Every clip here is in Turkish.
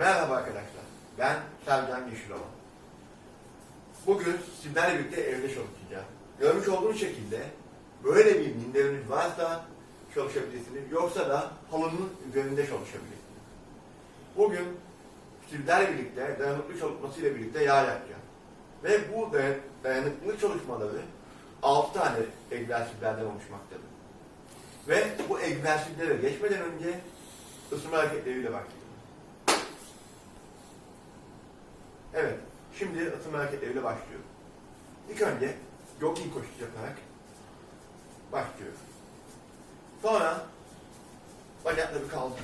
Merhaba arkadaşlar. Ben Sercan Yeşilova. Bugün sizlerle birlikte evde çalışacağım. Görmüş olduğunuz şekilde böyle bir minderiniz varsa çalışabilirsiniz. Yoksa da halının üzerinde çalışabilirsiniz. Bugün sizlerle birlikte dayanıklı çalışmasıyla birlikte yağ yapacağım. Ve bu dayan- dayanıklılık çalışmaları 6 tane egzersizlerden oluşmaktadır. Ve bu egzersizlere geçmeden önce ısınma hareketleriyle başlayalım. Evet, şimdi ısınma hareketleriyle başlıyorum. İlk önce jogging koşusu yaparak başlıyorum. Sonra bacakları kaldır.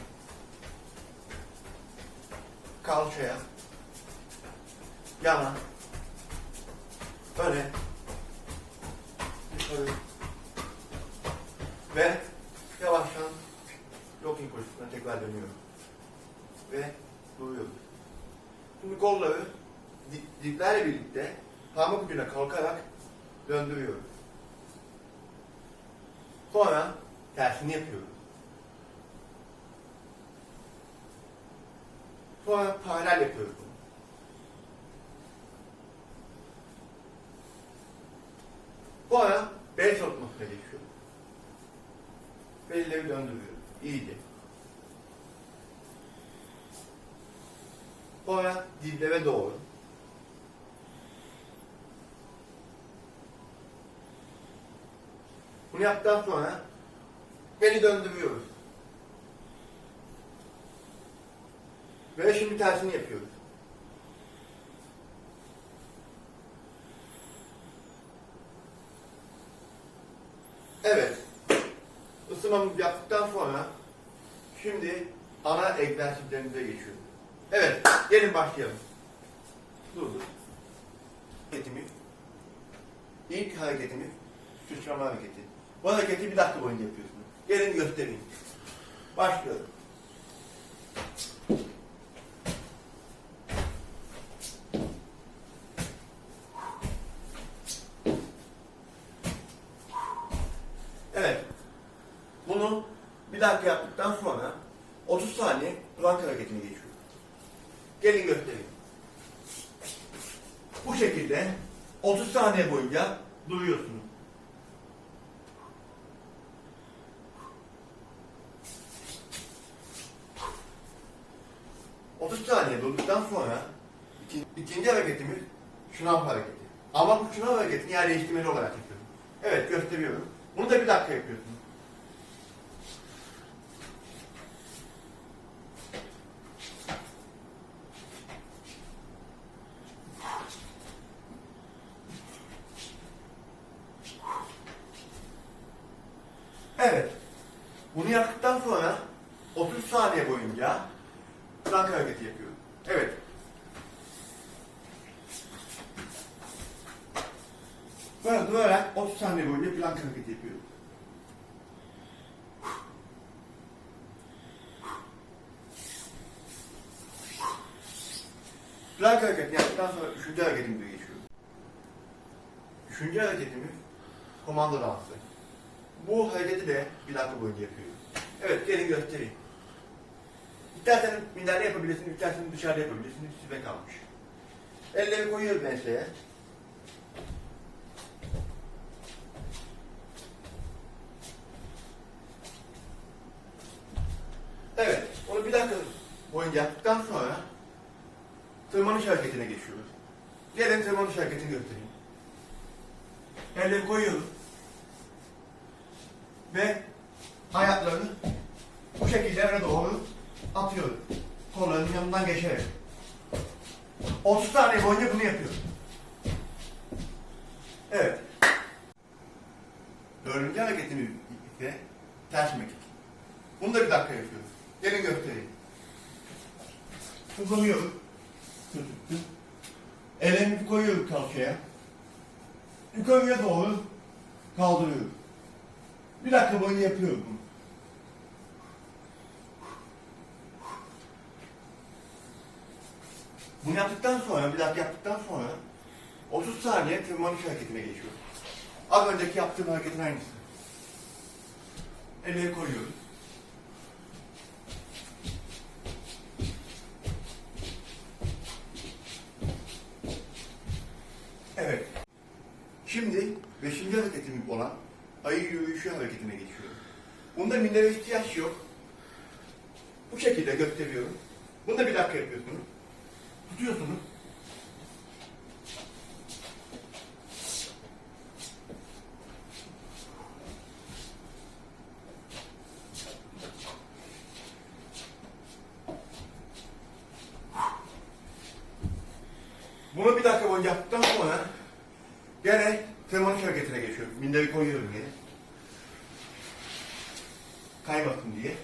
Kalçaya, yana, öne, yukarı ve yavaştan jogging koşusuna tekrar dönüyorum. Ve duruyorum. Şimdi kolları di- diplerle birlikte parmak ucuna kalkarak döndürüyorum. Sonra tersini yapıyorum. Sonra paralel yapıyoruz bunu. Sonra bel çalışmasına geçiyorum. Belleri döndürüyorum. İyice. Sonra diplere doğru. Bunu yaptıktan sonra beli döndürüyoruz. Ve şimdi tersini yapıyoruz. Evet. Isınmamızı yaptıktan sonra şimdi ana egzersizlerimize geçiyoruz. Evet, gelin başlayalım. Dur dur. Hareketimi, ilk hareketimi sıçrama hareketi. Bu hareketi bir dakika boyunca yapıyorsunuz. Gelin göstereyim. Başlıyorum. Evet. Bunu bir dakika yaptıktan sonra 30 saniye plank hareketine geçiyor. Gelin göstereyim. Bu şekilde 30 saniye boyunca duruyorsunuz. ...30 saniye durduktan sonra... ...ikinci, ikinci hareketimiz... ...şınav hareketi. Ama bu şınav hareketini yer değiştirmeli olarak yapıyorum. Evet gösteriyorum. Bunu da bir dakika yapıyorsunuz. Evet. Bunu yaptıktan sonra 30 saniye boyunca plank hareketi yapıyorum. Evet. Böyle durarak 30 saniye boyunca plank hareketi yapıyorum. Plank hareketi yaptıktan sonra üçüncü hareketimize geçiyorum. Üçüncü hareketimiz komando dansı. Bu hareketi de bir dakika boyunca yapıyorum. Evet gelin göstereyim. İsterseniz minderde yapabilirsiniz, isterseniz dışarıda yapabilirsiniz. Size kalmış. Elleri koyuyoruz enseye. Evet, onu bir dakika boyunca yaptıktan sonra tırmanış hareketine geçiyoruz. Gelin tırmanış hareketini göstereyim. Elleri koyuyoruz ve ayaklarını bu şekilde öne doğru atıyoruz. Kollarının yanından geçerek. 30 saniye boyunca bunu yapıyoruz. Evet. Dördüncü hareketimiz ise ters mekik. Bunu da bir dakika yapıyoruz. Gelin göstereyim. Tut. Ellerimizi koyuyoruz kalçaya. Yukarıya doğru kaldırıyoruz. Bir dakika boyunca yapıyorum bunu. Bunu yaptıktan sonra, bir bilat yaptıktan sonra 30 saniye tırmanış hareketine geçiyoruz. Az önceki yaptığım hareketin aynısı. Elleri koyuyoruz. Evet. Şimdi beşinci hareketim olan ayı yürüyüşü hareketine geçiyorum. Bunda mindere ihtiyaç yok. Bu şekilde gösteriyorum. Bunu da bir dakika yapıyorsunuz. Tutuyorsunuz. Bunu bir dakika boyunca yaptıktan sonra gene tırmanış hareketine geçiyorum. Minderi koyuyorum gene. Kaymasın diye.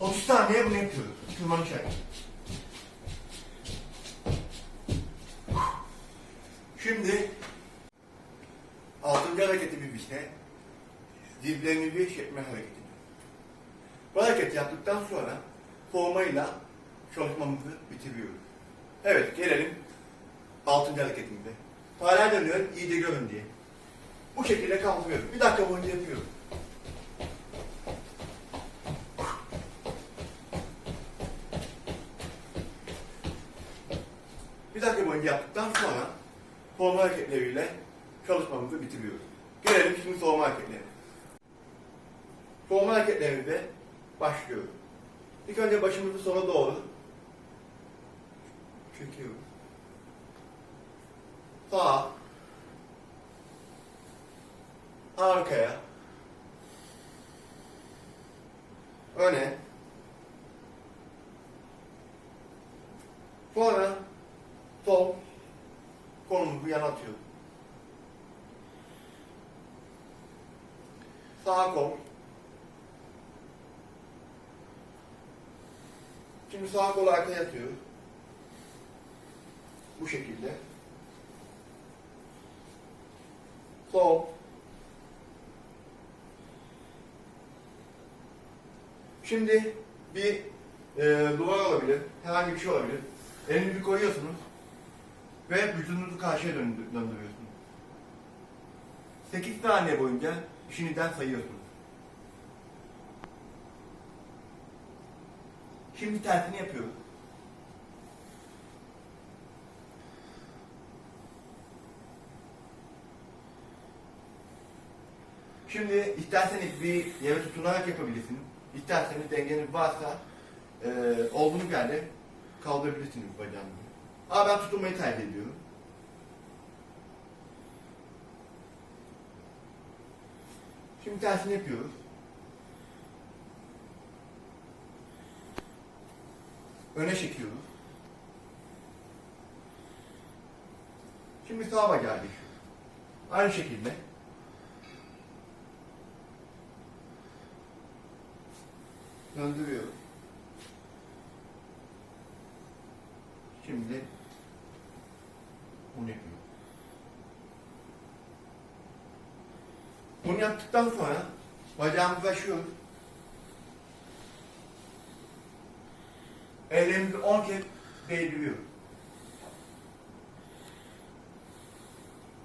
30 saniye bunu yapıyoruz. Tırmanış hareketi. Şimdi altıncı hareketimiz ise dizlerinizi çekme hareketi. Bu hareket yaptıktan sonra formayla çalışmamızı bitiriyoruz. Evet, gelelim altıncı hareketimize. Paralel dönüyor, iyice görün diye. Bu şekilde kalkıyoruz. Bir dakika boyunca yapıyoruz. Dakika boyunca yaptıktan sonra forma hareketleriyle çalışmamızı bitiriyoruz. Gelelim şimdi soğuma hareketlerine. Soğuma hareketlerinde başlıyoruz. İlk önce başımızı sola doğru çekiyoruz. Sağa, arkaya, öne, sonra sol yana atıyoruz. Sağ kol, Şimdi sağ kolu arkaya atıyoruz. Bu şekilde. Sol. Şimdi bir e, duvar olabilir, herhangi bir şey olabilir. Elinizi koyuyorsunuz ve vücudunuzu karşıya döndü- döndürüyorsunuz. 8 saniye boyunca işinizden sayıyorsunuz. Şimdi tersini yapıyoruz. Şimdi isterseniz bir yere tutunarak yapabilirsiniz. İsterseniz dengeniz varsa e, olduğunuz yerde kaldırabilirsiniz bacağınızı. Ama ben tutunmayı tercih ediyorum. Şimdi tersini yapıyoruz. Öne çekiyoruz. Şimdi sağ bacağı geçiyor. Aynı şekilde. Döndürüyorum. Şimdi bunu yapıyorum. Bunu yaptıktan sonra bacağımızı açıyoruz. Ellerimizi 10 kez değdiriyoruz.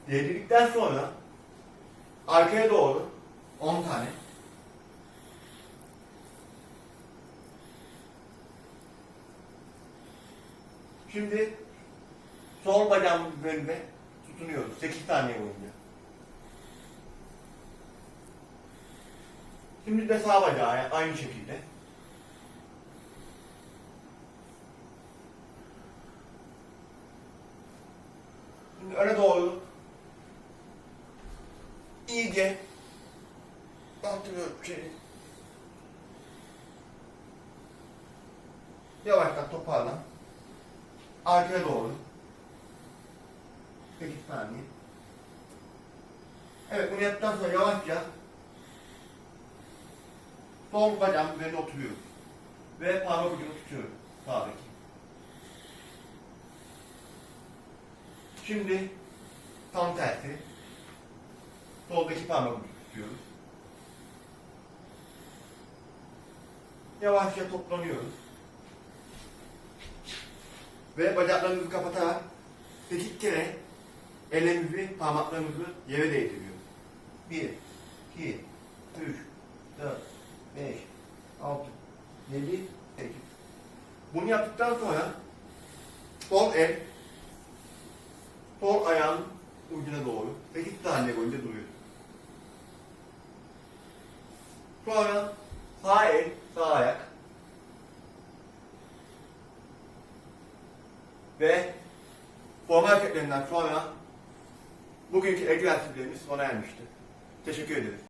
Değdirdikten sonra arkaya doğru 10 tane Şimdi sol bacağımın üzerinde tutunuyoruz 8 saniye boyunca. Şimdi de sağ bacağı aynı şekilde. Şimdi öne doğru iyice bastırıyorum içeri. Yavaştan toparlan. Arkaya doğru. 8 saniye. Evet bunu yaptıktan sonra yavaşça sol bacağım üzerine oturuyorum. Ve parmak ucunu tutuyorum sağdaki. Şimdi tam tersi. Soldaki parmak ucunu tutuyoruz. Yavaşça toplanıyoruz. Ve bacaklarımızı kapatarak 8 kere ellerimizi, parmaklarımızı yere değdiriyoruz. 1, 2, 3, 4, 5, 6, 7, 8. Bunu yaptıktan sonra sol el, sol ayağın ucuna doğru 8 saniye boyunca duruyor. Sonra sağ el, sağ ayak. Ve forma hareketlerinden sonra bugünkü egzersizlerimiz sona ermiştir. Teşekkür ederiz.